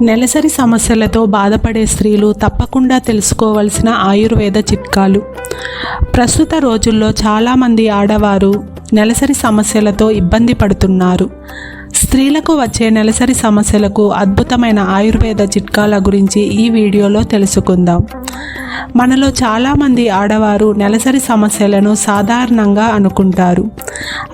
నెలసరి సమస్యలతో బాధపడే స్త్రీలు తప్పకుండా తెలుసుకోవలసిన ఆయుర్వేద చిట్కాలు. ప్రస్తుత రోజుల్లో చాలామంది ఆడవారు నెలసరి సమస్యలతో ఇబ్బంది పడుతున్నారు. స్త్రీలకు వచ్చే నెలసరి సమస్యలకు అద్భుతమైన ఆయుర్వేద చిట్కాల గురించి ఈ వీడియోలో తెలుసుకుందాం. మనలో చాలామంది ఆడవారు నెలసరి సమస్యలను సాధారణంగా అనుకుంటారు.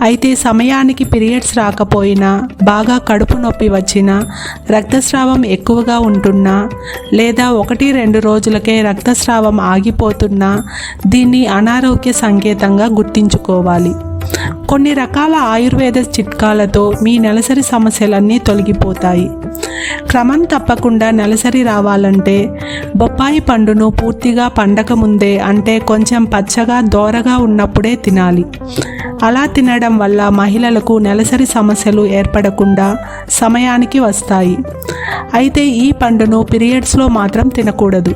అయితే సమయానికి పీరియడ్స్ రాకపోయినా బాగా కడుపు నొప్పి వచ్చినా రక్తస్రావం ఎక్కువగా ఉంటున్నా లేదా ఒకటి రెండు రోజులకే రక్తస్రావం ఆగిపోతున్నా దీన్ని అనారోగ్య సంకేతంగా గుర్తించుకోవాలి. కొన్ని రకాల ఆయుర్వేద చిట్కాలతో మీ నెలసరి సమస్యలన్నీ తొలగిపోతాయి. క్రమం తప్పకుండా నెలసరి రావాలంటే బొప్పాయి పండును పూర్తిగా పండకముందే అంటే కొంచెం పచ్చగా దోరగా ఉన్నప్పుడే తినాలి. అలా తినడం వల్ల మహిళలకు నెలసరి సమస్యలు ఏర్పడకుండా సమయానికి వస్తాయి. అయితే ఈ పండును పీరియడ్స్లో మాత్రం తినకూడదు.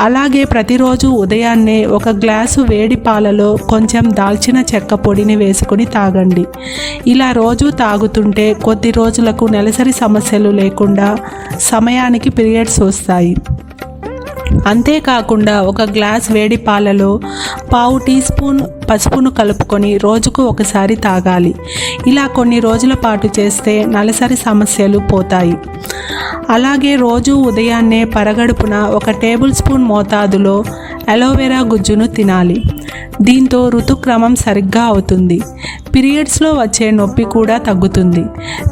అలాగే ప్రతిరోజు ఉదయాన్నే ఒక గ్లాసు వేడి పాలలో కొంచెం దాల్చిన చెక్క పొడిని వేసుకుని తాగండి. ఇలా రోజు తాగుతుంటే కొద్ది రోజులకు నెలసరి సమస్యలు లేకుండా సమయానికి పీరియడ్స్ వస్తాయి. అంతేకాకుండా ఒక గ్లాస్ వేడి పాలలో పావు టీ స్పూన్ పసుపును కలుపుకొని రోజుకు ఒకసారి తాగాలి. ఇలా కొన్ని రోజుల పాటు చేస్తే నలసరి సమస్యలు పోతాయి. అలాగే రోజు ఉదయాన్నే పరగడుపున ఒక టేబుల్ స్పూన్ మోతాదులో అలోవెరా గుజ్జును తినాలి. దీంతో ఋతుక్రమం సరిగ్గా అవుతుంది. పీరియడ్స్లో వచ్చే నొప్పి కూడా తగ్గుతుంది.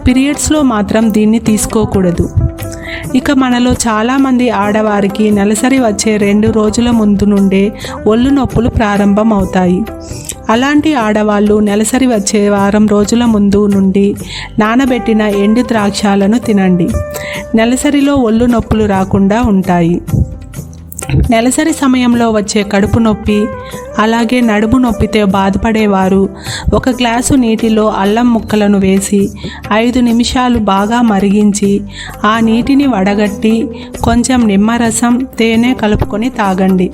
పీరియడ్స్లో మాత్రం దీన్ని తీసుకోకూడదు. ఇక మనలో చాలామంది ఆడవారికి నెలసరి వచ్చే రెండు రోజుల ముందు నుండే ఒళ్ళు నొప్పులు ప్రారంభం అవుతాయి అలాంటి ఆడవాళ్ళు నెలసరి వచ్చే వారం రోజుల ముందు నుండి నానబెట్టిన ఎండు ద్రాక్షాలను తినండి. నెలసరిలో ఒళ్ళు నొప్పులు రాకుండా ఉంటాయి. నెలసరి సమయంలో వచ్చే కడుపు నొప్పి అలాగే నడుము నొప్పితో బాధపడేవారు. ఒక గ్లాసు నీటిలో అల్లం ముక్కలను వేసి ఐదు నిమిషాలు బాగా మరిగించి ఆ నీటిని వడగట్టి కొంచెం నిమ్మరసం తేనె కలుపుకొని తాగండి.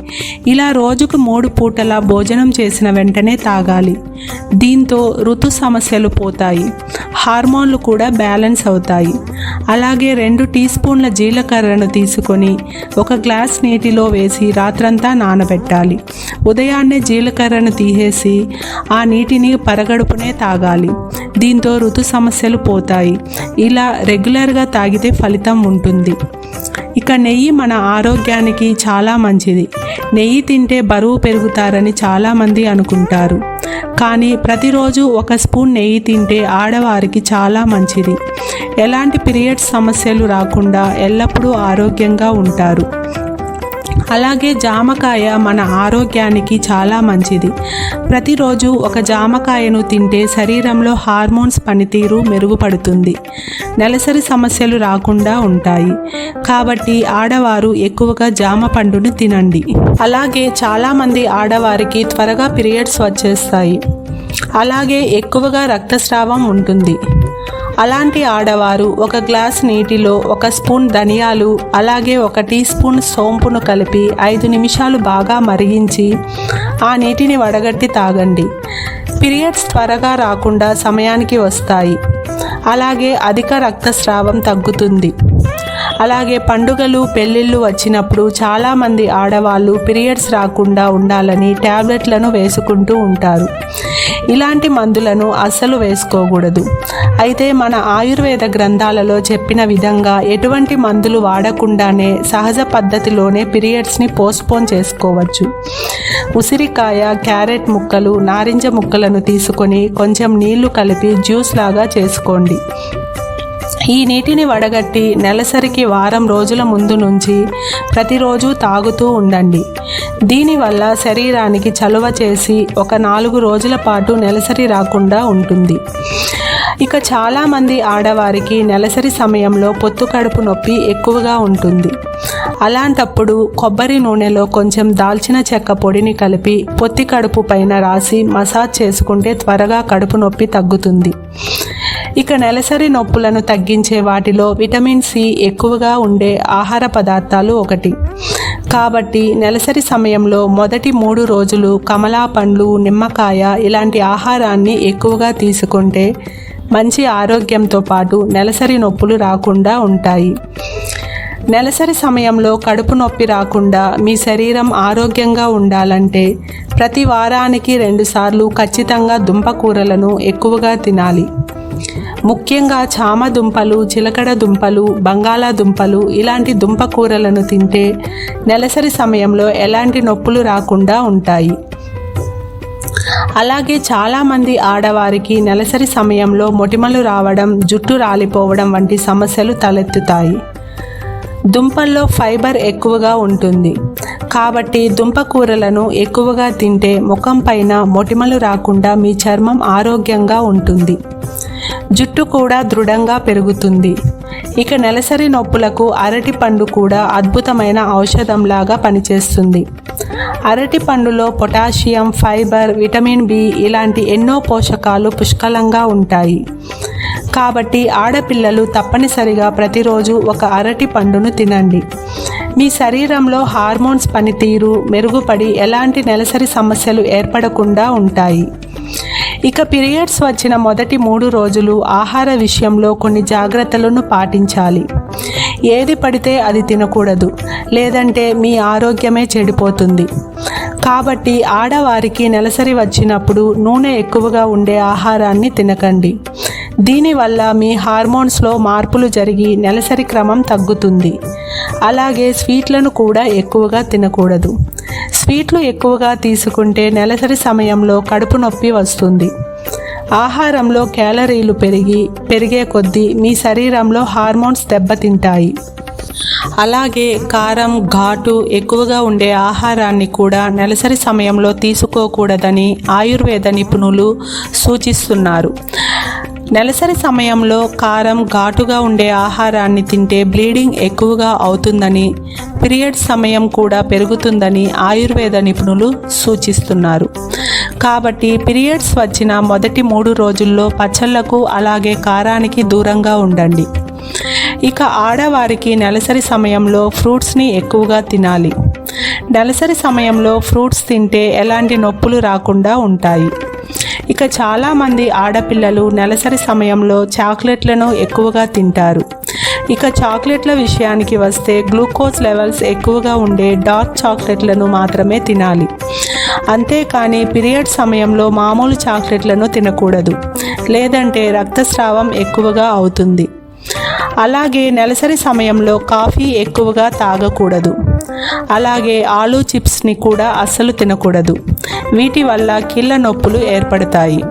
ఇలా రోజుకు మూడు పూటల భోజనం చేసిన వెంటనే తాగాలి. దీంతో ఋతు సమస్యలు పోతాయి. హార్మోన్లు కూడా బ్యాలెన్స్ అవుతాయి. అలాగే రెండు టీ స్పూన్ల జీలకర్రను తీసుకొని ఒక గ్లాస్ నీటిలో వేసి రాత్రంతా నానబెట్టాలి. ఉదయాన్నే జీలకర్రను తీసేసి ఆ నీటిని పరగడుపునే తాగాలి. దీంతో ఋతు సమస్యలు పోతాయి. ఇలా రెగ్యులర్గా తాగితే ఫలితం ఉంటుంది. ఇక నెయ్యి మన ఆరోగ్యానికి చాలా మంచిది. నెయ్యి తింటే బరువు పెరుగుతారని చాలామంది అనుకుంటారు. కానీ ప్రతిరోజు ఒక స్పూన్ నెయ్యి తింటే ఆడవారికి చాలా మంచిది. ఎలాంటి పీరియడ్స్ సమస్యలు రాకుండా ఎల్లప్పుడూ ఆరోగ్యంగా ఉంటారు. అలాగే జామకాయ మన ఆరోగ్యానికి చాలా మంచిది. ప్రతిరోజు ఒక జామకాయను తింటే శరీరంలో హార్మోన్స్ పనితీరు మెరుగుపడుతుంది. నెలసరి సమస్యలు రాకుండా ఉంటాయి. కాబట్టి ఆడవారు ఎక్కువగా జామ పండును తినండి. అలాగే చాలామంది ఆడవారికి త్వరగా పీరియడ్స్ వచ్చేస్తాయి. అలాగే ఎక్కువగా రక్తస్రావం ఉంటుంది. అలాంటి ఆడవారు ఒక గ్లాస్ నీటిలో ఒక స్పూన్ ధనియాలు అలాగే ఒక టీ స్పూన్ సోంపును కలిపి ఐదు నిమిషాలు బాగా మరిగించి ఆ నీటిని వడగట్టి తాగండి. పీరియడ్స్ త్వరగా రాకుండా సమయానికి వస్తాయి. అలాగే అధిక రక్తస్రావం తగ్గుతుంది. అలాగే పండుగలు పెళ్ళిళ్ళు వచ్చినప్పుడు చాలామంది ఆడవాళ్ళు పీరియడ్స్ రాకుండా ఉండాలని ట్యాబ్లెట్లను వేసుకుంటూ ఉంటారు. ఇలాంటి మందులను అస్సలు వేసుకోకూడదు. అయితే మన ఆయుర్వేద గ్రంథాలలో చెప్పిన విధంగా ఎటువంటి మందులు వాడకుండానే సహజ పద్ధతిలోనే పీరియడ్స్ని పోస్ట్పోన్ చేసుకోవచ్చు. ఉసిరికాయ క్యారెట్ ముక్కలు నారింజ ముక్కలను తీసుకొని కొంచెం నీళ్ళు కలిపి జ్యూస్ లాగా చేసుకోండి. ఈ నీటిని వడగట్టి నెలసరికి వారం రోజుల ముందు నుంచి ప్రతిరోజు తాగుతూ ఉండండి. దీనివల్ల శరీరానికి చలువ చేసి ఒక నాలుగు రోజుల పాటు నెలసరి రాకుండా ఉంటుంది. ఇక చాలామంది ఆడవారికి నెలసరి సమయంలో పొత్తు కడుపు నొప్పి ఎక్కువగా ఉంటుంది. అలాంటప్పుడు కొబ్బరి నూనెలో కొంచెం దాల్చిన చెక్క పొడిని కలిపి పొత్తి కడుపు పైన రాసి మసాజ్ చేసుకుంటే త్వరగా కడుపు నొప్పి తగ్గుతుంది. ఇక నెలసరి నొప్పులను తగ్గించే వాటిలో విటమిన్ సి ఎక్కువగా ఉండే ఆహార పదార్థాలు ఒకటి. కాబట్టి నెలసరి సమయంలో మొదటి మూడు రోజులు కమలా పండ్లు నిమ్మకాయ ఇలాంటి ఆహారాన్ని ఎక్కువగా తీసుకుంటే మంచి ఆరోగ్యంతో పాటు నెలసరి నొప్పులు రాకుండా ఉంటాయి. నెలసరి సమయంలో కడుపు నొప్పి రాకుండా మీ శరీరం ఆరోగ్యంగా ఉండాలంటే ప్రతి వారానికి రెండుసార్లు ఖచ్చితంగా దుంపకూరలను ఎక్కువగా తినాలి. ముఖ్యంగా చామ దుంపలు చిలకడ దుంపలు బంగాళాదుంపలు ఇలాంటి దుంపకూరలను తింటే నెలసరి సమయంలో ఎలాంటి నొప్పులు రాకుండా ఉంటాయి. అలాగే చాలామంది ఆడవారికి నెలసరి సమయంలో మొటిమలు రావడం జుట్టు రాలిపోవడం వంటి సమస్యలు తలెత్తుతాయి. దుంపల్లో ఫైబర్ ఎక్కువగా ఉంటుంది. కాబట్టి దుంపకూరలను ఎక్కువగా తింటే ముఖం పైన మొటిమలు రాకుండా మీ చర్మం ఆరోగ్యంగా ఉంటుంది. జుట్టు కూడా దృఢంగా పెరుగుతుంది. ఇక నెలసరి నొప్పులకు అరటి పండు కూడా అద్భుతమైన ఔషధంలాగా పనిచేస్తుంది. అరటి పండులో పొటాషియం ఫైబర్ విటమిన్ బి ఇలాంటి ఎన్నో పోషకాలు పుష్కలంగా ఉంటాయి. కాబట్టి ఆడపిల్లలు తప్పనిసరిగా ప్రతిరోజు ఒక అరటి పండును తినండి. మీ శరీరంలో హార్మోన్స్ పనితీరు మెరుగుపడి ఎలాంటి నెలసరి సమస్యలు ఏర్పడకుండా ఉంటాయి. ఇక పీరియడ్స్ వచ్చిన మొదటి మూడు రోజులు ఆహార విషయంలో కొన్ని జాగ్రత్తలను పాటించాలి. ఏది పడితే అది తినకూడదు. లేదంటే మీ ఆరోగ్యమే చెడిపోతుంది. కాబట్టి ఆడవారికి నెలసరి వచ్చినప్పుడు నూనె ఎక్కువగా ఉండే ఆహారాన్ని తినకండి. దీనివల్ల మీ హార్మోన్స్లో మార్పులు జరిగి నెలసరి క్రమం తగ్గుతుంది. అలాగే స్వీట్లను కూడా ఎక్కువగా తినకూడదు. స్వీట్లు ఎక్కువగా తీసుకుంటే నెలసరి సమయంలో కడుపు నొప్పి వస్తుంది. ఆహారంలో క్యాలరీలు పెరిగి పెరిగే కొద్దీ మీ శరీరంలో హార్మోన్స్ దెబ్బతింటాయి. అలాగే కారం ఘాటు ఎక్కువగా ఉండే ఆహారాన్ని కూడా నెలసరి సమయంలో తీసుకోకూడదని ఆయుర్వేద నిపుణులు సూచిస్తున్నారు. నెలసరి సమయంలో కారం ఘాటుగా ఉండే ఆహారాన్ని తింటే బ్లీడింగ్ ఎక్కువగా అవుతుందని పీరియడ్ సమయం కూడా పెరుగుతుందని ఆయుర్వేద నిపుణులు సూచిస్తున్నారు. కాబట్టి పీరియడ్స్ వచ్చిన మొదటి మూడు రోజుల్లో పచ్చళ్ళకు అలాగే కారానికి దూరంగా ఉండండి. ఇక ఆడవారికి నెలసరి సమయంలో ఫ్రూట్స్ని ఎక్కువగా తినాలి. నెలసరి సమయంలో ఫ్రూట్స్ తింటే ఎలాంటి నొప్పులు రాకుండా ఉంటాయి. ఇక చాలామంది ఆడపిల్లలు నెలసరి సమయంలో చాక్లెట్లను ఎక్కువగా తింటారు. ఇక చాక్లెట్ల విషయానికి వస్తే గ్లూకోజ్ లెవెల్స్ ఎక్కువగా ఉండే డార్క్ చాక్లెట్లను మాత్రమే తినాలి. అంతేకాని పీరియడ్ సమయంలో మామూలు చాక్లెట్లను తినకూడదు. లేదంటే రక్తస్రావం ఎక్కువగా అవుతుంది. అలాగే నెలసరి సమయంలో కాఫీ ఎక్కువగా తాగకూడదు. అలాగే ఆలూ చిప్స్ని కూడా అస్సలు తినకూడదు. వీటి వల్ల కీళ్ళ నొప్పులు ఏర్పడతాయి.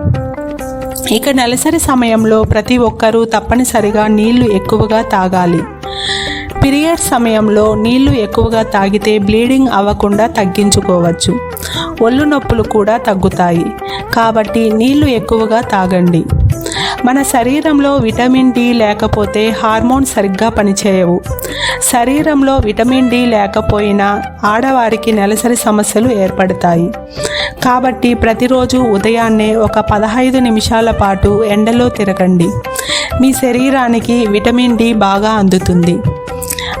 ఇక నెలసరి సమయంలో ప్రతి ఒక్కరూ తప్పనిసరిగా నీళ్ళు ఎక్కువగా తాగాలి. పీరియడ్ సమయంలో నీళ్ళు ఎక్కువగా తాగితే బ్లీడింగ్ అవ్వకుండా తగ్గించుకోవచ్చు. ఒళ్ళు నొప్పులు కూడా తగ్గుతాయి. కాబట్టి నీళ్ళు ఎక్కువగా తాగండి. మన శరీరంలో విటమిన్ డి లేకపోతే హార్మోన్ సరిగ్గా పనిచేయవు. శరీరంలో విటమిన్ డి లేకపోయినా ఆడవారికి నెలసరి సమస్యలు ఏర్పడతాయి. కాబట్టి ప్రతిరోజు ఉదయాన్నే ఒక పదహైదు నిమిషాల పాటు ఎండలో తిరగండి. మీ శరీరానికి విటమిన్ డి బాగా అందుతుంది.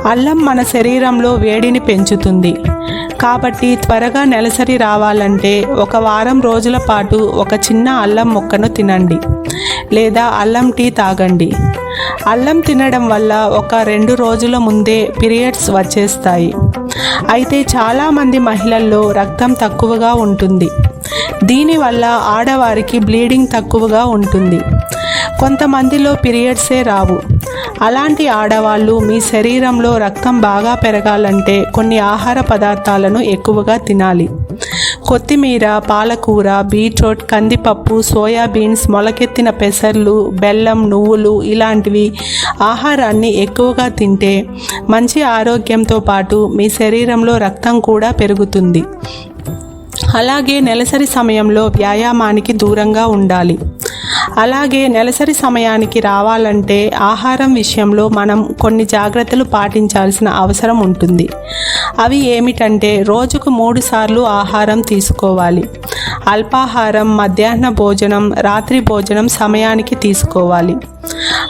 అల్లం మన శరీరంలో వేడిని పెంచుతుంది. కాబట్టి త్వరగా నెలసరి రావాలంటే ఒక వారం రోజుల పాటు ఒక చిన్న అల్లం మొక్కను తినండి లేదా అల్లం టీ తాగండి. అల్లం తినడం వల్ల ఒక రెండు రోజుల ముందే పీరియడ్స్ వచ్చేస్తాయి. అయితే చాలామంది మహిళల్లో రక్తం తక్కువగా ఉంటుంది. దీనివల్ల ఆడవారికి బ్లీడింగ్ తక్కువగా ఉంటుంది. కొంతమందిలో పీరియడ్సే రావు. అలాంటి ఆడవాళ్ళు మీ శరీరంలో రక్తం బాగా పెరగాలంటే కొన్ని ఆహార పదార్థాలను ఎక్కువగా తినాలి. కొత్తిమీర పాలకూర బీట్రూట్ కందిపప్పు సోయాబీన్స్ మొలకెత్తిన పెసర్లు బెల్లం నువ్వులు ఇలాంటివి ఆహారాన్ని ఎక్కువగా తింటే మంచి ఆరోగ్యంతో పాటు మీ శరీరంలో రక్తం కూడా పెరుగుతుంది. అలాగే నెలసరి సమయంలో వ్యాయామానికి దూరంగా ఉండాలి. అలాగే నెలసరి సమయానికి రావాలంటే ఆహారం విషయంలో మనం కొన్ని జాగ్రత్తలు పాటించాల్సిన అవసరం ఉంటుంది. అవి ఏమిటంటే రోజుకు మూడు సార్లు ఆహారం తీసుకోవాలి. అల్పాహారం మధ్యాహ్న భోజనం రాత్రి భోజనం సమయానికి తీసుకోవాలి.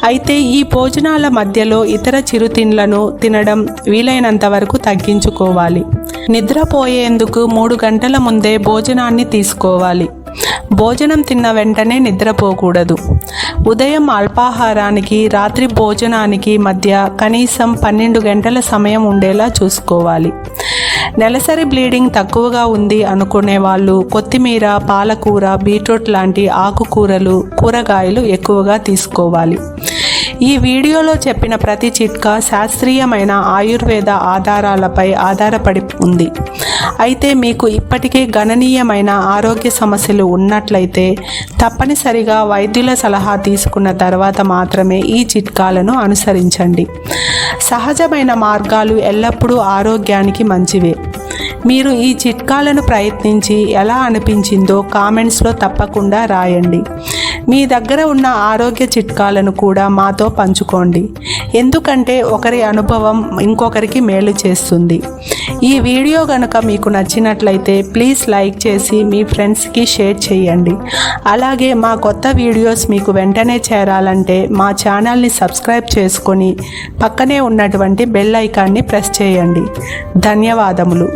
అయితే ఈ భోజనాల మధ్యలో ఇతర చిరుతిండ్లను తినడం వీలైనంత వరకు తగ్గించుకోవాలి. నిద్రపోయేందుకు మూడు గంటల ముందే భోజనాన్ని తీసుకోవాలి. భోజనం తిన్న వెంటనే నిద్రపోకూడదు. ఉదయం అల్పాహారానికి రాత్రి భోజనానికి మధ్య కనీసం పన్నెండు గంటల సమయం ఉండేలా చూసుకోవాలి. నెలసరి బ్లీడింగ్ తక్కువగా ఉంది అనుకునే వాళ్ళు కొత్తిమీర పాలకూర బీట్రూట్ లాంటి ఆకుకూరలు కూరగాయలు ఎక్కువగా తీసుకోవాలి. ఈ వీడియోలో చెప్పిన ప్రతి చిట్కా శాస్త్రీయమైన ఆయుర్వేద ఆధారాలపై ఆధారపడి ఉంది. అయితే మీకు ఇప్పటికే గణనీయమైన ఆరోగ్య సమస్యలు ఉన్నట్లయితే తప్పనిసరిగా వైద్యుల సలహా తీసుకున్న తర్వాత మాత్రమే ఈ చిట్కాలను అనుసరించండి. సహజమైన మార్గాలు ఎల్లప్పుడూ ఆరోగ్యానికి మంచివే. మీరు ఈ చిట్కాలను ప్రయత్నించి ఎలా అనిపించిందో కామెంట్స్లో తప్పకుండా రాయండి. మీ దగ్గర ఉన్న ఆరోగ్య చిట్కాలను కూడా మాతో పంచుకోండి. ఎందుకంటే ఒకరి అనుభవం ఇంకొకరికి మేలు చేస్తుంది. ఈ వీడియో కనుక మీకు నచ్చినట్లయితే ప్లీజ్ లైక్ చేసి మీ ఫ్రెండ్స్కి షేర్ చేయండి. అలాగే మా కొత్త వీడియోస్ మీకు వెంటనే చేరాలంటే మా ఛానల్ని సబ్స్క్రైబ్ చేసుకొని పక్కనే ఉన్నటువంటి బెల్ ఐకాన్ని ప్రెస్ చేయండి. ధన్యవాదములు.